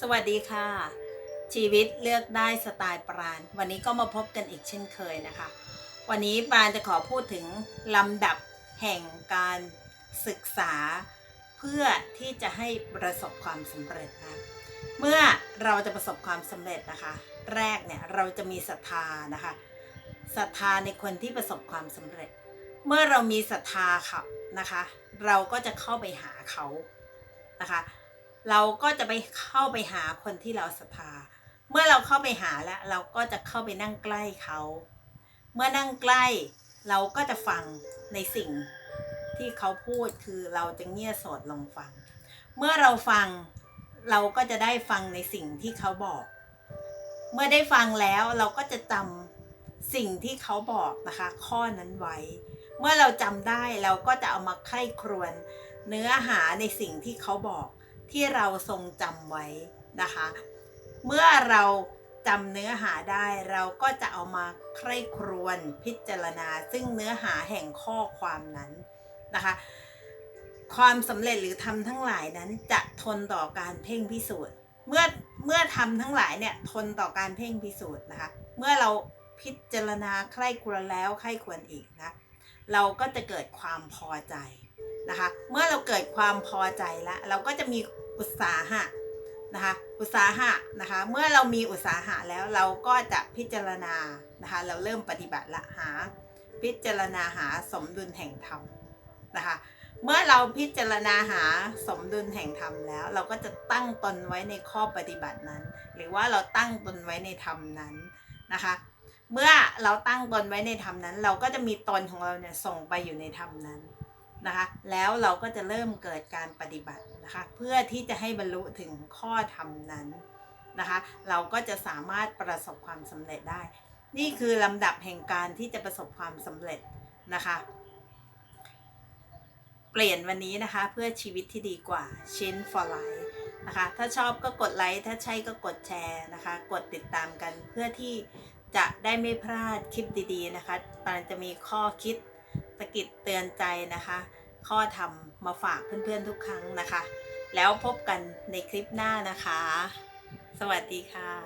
สวัสดีค่ะ ชีวิตเลือกได้สไตล์ปราณวันนี้ก็มาพบกันอีกเช่นเคยนะคะ วันนี้ปราณจะขอพูดถึงลำดับแห่งการศึกษา เพื่อที่จะให้ประสบความสำเร็จนะเมื่อเราจะประสบความสำเร็จนะคะ แรกเนี่ยเราจะมีศรัทธานะคะศรัทธาในคนที่ประสบความสำเร็จ เมื่อเรามีศรัทธาค่ะนะคะ เราก็จะเข้าไปหาเขานะคะ เราก็จะไปเข้าไปหาคนที่เราศรัทธาเมื่อเราเข้าไปหาแล้ว เราก็จะเข้าไปนั่งใกล้เขา เมื่อนั่งใกล้ เราก็จะฟังในสิ่งที่เขาพูดคือเราจะเงี่ยโสดลงฟัง เมื่อเราฟังเราก็จะได้ฟังในสิ่งที่เขาบอก เมื่อได้ฟังแล้วเราก็จะจำสิ่งที่เขาบอกนะคะ ข้อนั้นไว้ เมื่อเราจำได้เราก็จะเอามาไข้ครวน เนื้อหาในสิ่งที่เขาบอก ที่เราทรงจำไว้นะคะ เมื่อเราจำเนื้อหาได้เราก็จะเอามาใคร่ครวญพิจารณา ซึ่งเนื้อหาแห่งข้อความนั้นนะคะ ความสำเร็จหรือทำทั้งหลายนั้นจะทนต่อการเพ่งพิสูจน์ เมื่อเมื่อทำทั้งหลายเนี่ยทนต่อการเพ่งพิสูจน์นะคะ เมื่อเราพิจารณาใคร่ครวญแล้วใคร่ครวญอีกนะ เราก็จะเกิดความพอใจ นะคะ เมื่อเราเกิดความพอใจแล้ว เราก็จะมีอุตสาหะนะคะ อุตสาหะนะคะ เมื่อเรามีอุตสาหะแล้วเราก็จะพิจารณานะคะ เราเริ่มปฏิบัติละหา พิจารณาหาสมดุลแห่งธรรมนะคะ เมื่อเราพิจารณาหาสมดุลแห่งธรรมแล้ว เราก็จะตั้งตนไว้ในข้อปฏิบัตินั้น หรือว่าเราตั้งตนไว้ในธรรมนั้นนะคะ เมื่อเราตั้งตนไว้ในธรรมนั้น เราก็จะมีตนของเราเนี่ยส่งไปอยู่ในธรรมนั้น นะคะ แล้วเราก็จะเริ่มเกิดการปฏิบัตินะคะ เพื่อที่จะให้บรรลุถึงข้อธรรมนั้นนะคะ เราก็จะสามารถประสบความสำเร็จได้ นี่คือลำดับแห่งการที่จะประสบความสำเร็จนะคะ เปลี่ยนวันนี้นะคะเพื่อชีวิตที่ดีกว่า Chin for Life นะคะ ถ้าชอบก็กดไลค์ ถ้าใช่ก็กดแชร์นะคะ กดติดตามกันเพื่อที่จะได้ไม่พลาดคลิปดีๆนะคะปานจะมีข้อคิด กิจเตือนใจนะคะ ข้อธรรมมาฝากเพื่อนๆทุกครั้งนะคะ แล้วพบกันในคลิปหน้านะคะ สวัสดีค่ะ